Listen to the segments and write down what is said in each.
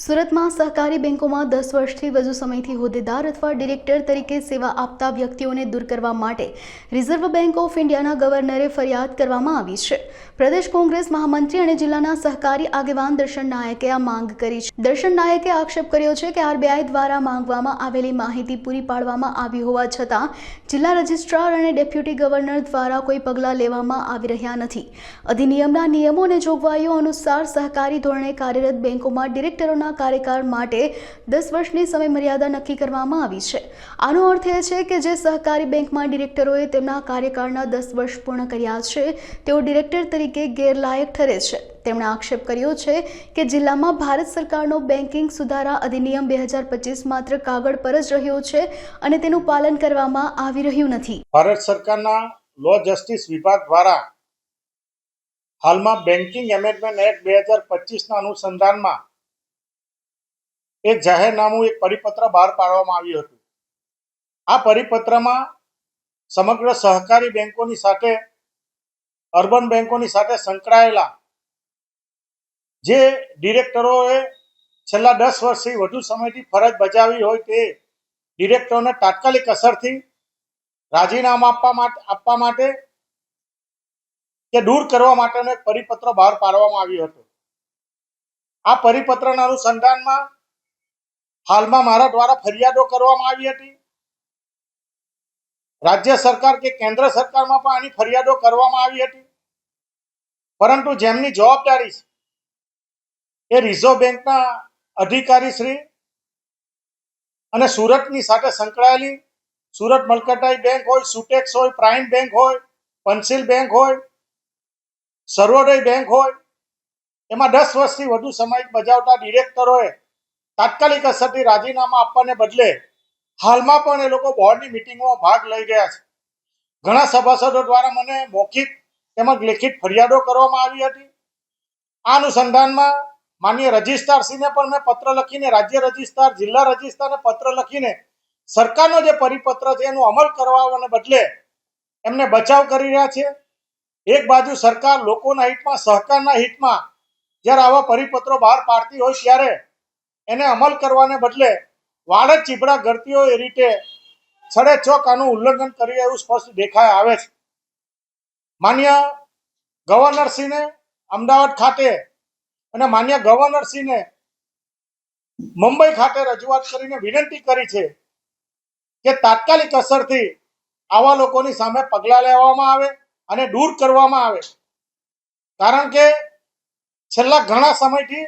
સુરતમાં સહકારી બેંકોમાં દસ વર્ષથી વધુ સમયથી હોદ્દેદાર અથવા ડિરેક્ટર તરીકે સેવા આપતા વ્યક્તિઓને દૂર કરવા માટે રિઝર્વ બેંક ઓફ ઇન્ડિયાના ગવર્નરે ફરિયાદ કરવામાં આવી છે. પ્રદેશ કોંગ્રેસ મહામંત્રી અને જિલ્લાના સહકારી આગેવાન દર્શન નાયકે આ માંગ કરી છે. દર્શન નાયકે આક્ષેપ કર્યો છે કે આરબીઆઈ દ્વારા માંગવામાં આવેલી માહિતી પૂરી પાડવામાં આવી હોવા છતાં જિલ્લા રજિસ્ટ્રાર અને ડેપ્યુટી ગવર્નર દ્વારા કોઈ પગલાં લેવામાં આવી રહ્યા નથી. અધિનિયમના નિયમો અને જોગવાઈઓ અનુસાર સહકારી ધોરણે કાર્યરત બેંકોમાં ડિરેક્ટરોના કાર્યકાળ માટે દસ વર્ષની સમયમર્યાદા નક્કી કરવામાં આવી છે. આનો અર્થ એ છે કે જે સહકારી બેંકમાં ડિરેક્ટરોએ તેમના કાર્યકાળના દસ વર્ષ પૂર્ણ કર્યા છે, તેઓ ડિરેક્ટર તરીકે ગેરલાયક ઠરે છે. તેમણે આક્ષેપ કર્યો છે કે જિલ્લામાં ભારત સરકારનો બેન્કિંગ સુધારા અધિનિયમ બે હજાર પચીસ માત્ર કાગળ પર જ રહ્યો છે અને તેનું પાલન કરવામાં આવી રહ્યું નથી. ભારત સરકારના લો જસ્ટિસ વિભાગ દ્વારા હાલમાં બેન્કિંગ એમેન્ડમેન્ટ એક્ટ બે હજાર પચીસના અનુસંધાનમાં એક જાહેરનામું, એક પરિપત્ર બહાર પાડવામાં આવ્યું હતું. આ પરિપત્રમાં સમગ્ર સહકારી બેંકોની સાથે, અર્બન બેંકોની સાથે સંકળાયેલા જે ડિરેક્ટરોએ છેલ્લા દસ વર્ષથી વધુ સમયથી ફરજ બજાવી હોય તે ડિરેક્ટરોને તાત્કાલિક અસરથી રાજીનામા આપવા માટે આપવા માટે કે દૂર કરવા માટેનો એક પરિપત્ર બહાર પાડવામાં આવ્યો હતો. આ પરિપત્રના અનુસંધાનમાં હાલમાં મારા દ્વારા ફરિયાદો કરવામાં આવી હતી. રાજ્ય સરકાર કે કેન્દ્ર સરકારમાં પણ આની ફરિયાદો કરવામાં આવી હતી. પરંતુ જેમની જવાબદારી છે, એ રિઝર્વ બેંકના અધિકારી શ્રી અને સુરતની સાથે સંકળાયેલી સુરત મલકટાઈ બેંક હોય, સુટેક્સ હોય, પ્રાઇમ બેંક હોય પંસિલ બેંક હોય, સર્વોદય બેંક હોય, એમાં દસ વર્ષથી વધુ સમય બજાવતા ડિરેક્ટરોએ તાત્કાલિક અસરથી રાજીનામા આપવાને બદલે હાલમાં પણ એ લોકો બોર્ડની મિટિંગમાં ભાગ લઈ ગયા છે. ઘણા સભાસદો દ્વારા મને મૌખિક તેમજ લેખિત ફરિયાદો કરવામાં આવી હતી. આ અનુસંધાનમાં માન્ય રજિસ્ટ્રારશ્રીને પણ મેં પત્ર લખીને, રાજ્ય રજિસ્ટ્રાર, જિલ્લા રજિસ્ટ્રારને પત્ર લખીને સરકારનો જે પરિપત્ર છે એનો અમલ કરવાને બદલે એમને બચાવ કરી રહ્યા છે. એક બાજુ સરકાર લોકોના હિતમાં, સહકારના હિતમાં જ્યારે આવા પરિપત્રો બહાર પાડતી હોય ત્યારે એને અમલ કરવાને બદલે વાડ ચીપડા ગરતીઓ એ રીતે છડે ચોક આનું ઉલ્લંઘન કરી એવું સ્પષ્ટ દેખાય આવે છે. માન્ય ગવર્નરશ્રીને અમદાવાદ ખાતે અને માન્ય ગવર્નરશ્રીને મુંબઈ ખાતે રજૂઆત કરીને વિનંતી કરી છે કે તાત્કાલિક અસરથી આવા લોકોની સામે પગલાં લેવામાં આવે અને દૂર કરવામાં આવે. કારણ કે છેલ્લા ઘણા સમયથી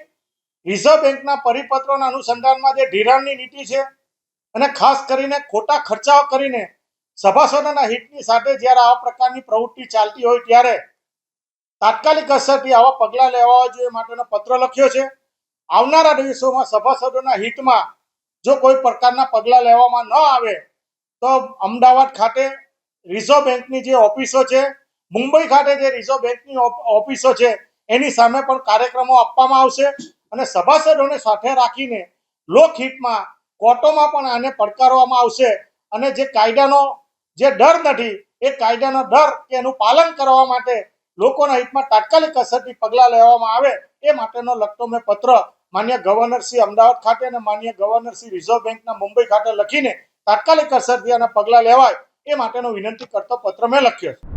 રિઝર્વ બેંકના પરિપત્રોના અનુસંધાનમાં જે ધિરાણની નીતિ છે અને ખાસ કરીને ખોટા ખર્ચાઓ કરીને સભાસદોના હિતની સાથે જ્યારે આવા પ્રકારની પ્રવૃત્તિ ચાલતી હોય ત્યારે તાત્કાલિક અસરથી આવા પગલાં લેવા જોઈએ માટેનો પત્ર લખ્યો છે. આવનારા દિવસોમાં સભાસદોના હિતમાં જો કોઈ પ્રકારના પગલાં લેવામાં ન આવે તો અમદાવાદ ખાતે રિઝર્વ બેંકની જે ઓફિસો છે, મુંબઈ ખાતે જે રિઝર્વ બેંકની ઓફિસો છે, એની સામે પણ કાર્યક્રમો આપવામાં આવશે. અને સભાસદોને સાથે રાખીને લોકહિતમાં કોર્ટોમાં પણ આને પડકારવામાં આવશે અને જે કાયદાનો જે ડર નથી, એ કાયદાનો ડર કે એનું પાલન કરવા માટે લોકોના હિતમાં તાત્કાલિક અસરથી પગલાં લેવામાં આવે એ માટેનો લગતો મેં પત્ર માન્ય ગવર્નર અમદાવાદ ખાતે અને માન્ય ગવર્નર રિઝર્વ બેંકના મુંબઈ ખાતે લખીને તાત્કાલિક અસરથી આના પગલાં લેવાય એ માટેનો વિનંતી કરતો પત્ર મેં લખ્યો છે.